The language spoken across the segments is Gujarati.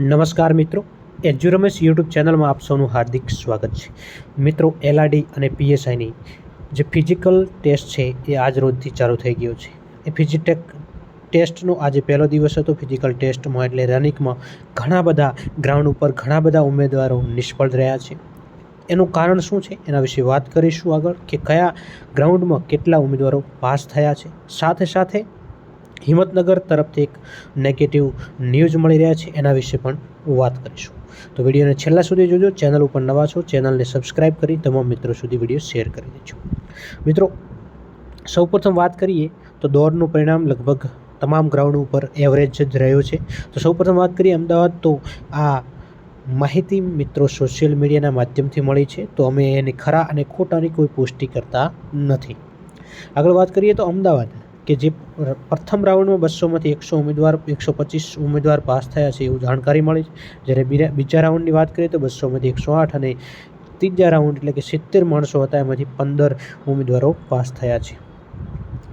નમસ્કાર મિત્રો એજ્યુ રમેશ યુટ્યુબ ચેનલમાં આપ સૌનું હાર્દિક સ્વાગત છે. મિત્રો, એલઆરડી અને પીએસઆઈની જે ફિઝિકલ ટેસ્ટ છે, એ આજ રોજથી ચાલુ થઈ ગયો છે. એ ફિઝિટેક ટેસ્ટનો આજે પહેલો દિવસ હતો. ફિઝિકલ ટેસ્ટમાં એટલે રનિંગમાં ઘણા બધા ગ્રાઉન્ડ ઉપર ઘણા બધા ઉમેદવારો નિષ્ફળ રહ્યા છે. એનું કારણ શું છે? એના વિશે વાત કરીશું આગળ કે કયા ગ્રાઉન્ડમાં કેટલા ઉમેદવારો પાસ થયા છે. સાથે સાથે હિંમતનગર તરફથી એક નેગેટિવ ન્યૂઝ મળી રહ્યા છે. એના વિશે પણ વાત કરીશું. તો વિડીયોને છેલ્લા સુધી જોજો. ચેનલ ઉપર નવા છો, ચેનલને સબસ્ક્રાઇબ કરી તમામ મિત્રો સુધી વીડિયો શેર કરી દેજો. મિત્રો, સૌપ્રથમ વાત કરીએ તો દોડનું પરિણામ લગભગ તમામ ગ્રાઉન્ડ ઉપર એવરેજ જ રહ્યો છે. તો સૌપ્રથમ વાત કરીએ અમદાવાદ, તો આ માહિતી મિત્રો સોશિયલ મીડિયાના માધ્યમથી મળી છે. તો અમે એની ખરા અને ખોટાની કોઈ પુષ્ટિ કરતા નથી. આગળ વાત કરીએ તો અમદાવાદ. કે જે પ્રથમ રાઉન્ડમાં બસોમાંથી એકસો ઉમેદવાર, એકસો પચીસ ઉમેદવાર પાસ થયા છે એવું જાણકારી મળી છે. જ્યારે બીજા બીજા રાઉન્ડની વાત કરીએ તો બસોમાંથી એકસો આઠ અને ત્રીજા રાઉન્ડ એટલે કે સિત્તેર માણસો હતા, એમાંથી પંદર ઉમેદવારો પાસ થયા છે.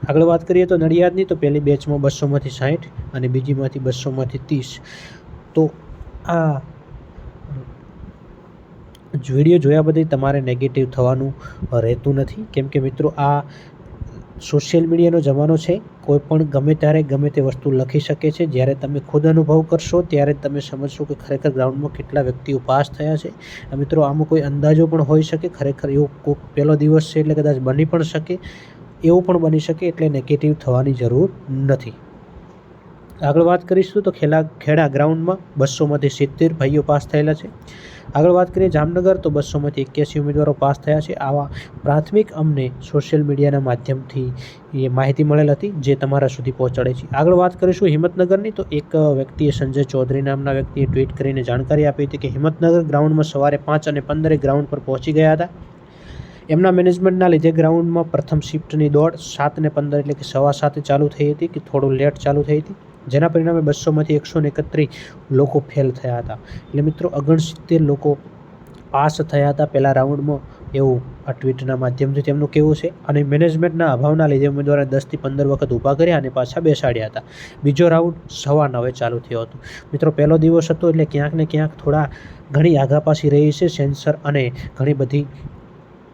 આગળ વાત કરીએ તો નડિયાદની, તો પહેલી બેચમાં બસોમાંથી સાઠ અને બીજીમાંથી બસોમાંથી ત્રીસ. તો આ વીડિયો જોયા બધી તમારે નેગેટિવ થવાનું રહેતું નથી. કેમ કે મિત્રો, આ સોશિયલ મીડિયાનો જમાનો છે. કોઈ પણ ગમે ત્યારે ગમે તે વસ્તુ લખી શકે છે. જ્યારે તમે ખુદ અનુભવ કરશો, ત્યારે તમે સમજશો કે ખરેખર ગ્રાઉન્ડમાં કેટલા વ્યક્તિઓ પાસ થયા છે. મિત્રો, આમાં કોઈ અંદાજો પણ હોઈ શકે. ખરેખર એવો કોઈક પહેલો દિવસ છે એટલે કદાચ બની પણ શકે. એવું પણ બની શકે એટલે નેગેટિવ થવાની જરૂર નથી. આગળ વાત કરીશું તો ખેલા, ખેડા ગ્રાઉન્ડમાં બસોમાંથી સિત્તેર ભાઈઓ પાસ થયેલા છે. આગળ વાત કરીએ જામનગર તો બસોમાંથી એક્યાસી ઉમેદવારો પાસ થયા છે. આવા પ્રાથમિક અમને સોશિયલ મીડિયાના માધ્યમથી એ માહિતી મળેલ હતી જે તમારા સુધી પહોંચાડે છે. આગળ વાત કરીશું હિંમતનગરની તો એક વ્યક્તિએ સંજય ચૌધરી નામના વ્યક્તિએ ટ્વીટ કરીને જાણકારી આપી હતી કે હિંમતનગર ગ્રાઉન્ડમાં સવારે પાંચ અને પંદરે ગ્રાઉન્ડ પર પહોંચી ગયા હતા. એમના મેનેજમેન્ટના લીધે ગ્રાઉન્ડમાં પ્રથમ શિફ્ટની દોડ સાત ને પંદર એટલે કે સવા સાતે ચાલુ થઈ હતી કે થોડું લેટ ચાલુ થઈ હતી. જેના પરિણામે બસોમાંથી એકસો ને એકત્રીસ લોકો ફેલ થયા હતા. એટલે મિત્રો, ઓગણસિત્તેર લોકો પાસ થયા હતા પહેલાં રાઉન્ડમાં, એવું આ ટ્વીટના માધ્યમથી તેમનું કેવું છે. અને મેનેજમેન્ટના અભાવના લીધે ઉમેદવારને દસથી પંદર વખત ઊભા કર્યા અને પાછા બેસાડ્યા હતા. બીજો રાઉન્ડ સવા નવે ચાલુ થયો હતો. મિત્રો, પહેલો દિવસ હતો એટલે ક્યાંક ને ક્યાંક થોડા ઘણી આઘાપાછી રહી છે સેન્સર અને ઘણી બધી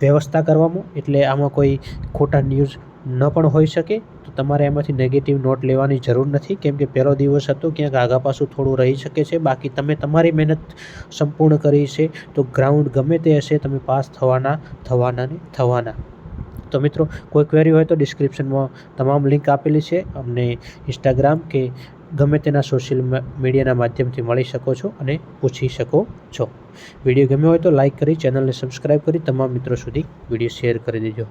વ્યવસ્થા કરવામાં. એટલે આમાં કોઈ ખોટા ન્યૂઝ ન પણ હોઈ શકે, તો તમારે એમાંથી નેગેટિવ નોટ લેવાની જરૂર નથી. કેમ કે પહેલો દિવસ હતો, ક્યાંક આગા પાછું થોડું રહી શકે છે. બાકી તમે તમારી મહેનત સંપૂર્ણ કરી છે, તો ગ્રાઉન્ડ ગમે તે હશે, તમે પાસ થવાના થવાના ને થવાના. તો મિત્રો, કોઈ ક્વેરી હોય તો ડિસ્ક્રિપ્શનમાં તમામ લિંક આપેલી છે. અમને ઇન્સ્ટાગ્રામ કે ગમે તેના સોશિયલ મીડિયાના માધ્યમથી મળી શકો છો અને પૂછી શકો છો. વીડિયો ગમ્યો હોય તો લાઇક કરી ચેનલને સબસ્ક્રાઈબ કરી, તમામ મિત્રો સુધી વીડિયો શેર કરી દેજો.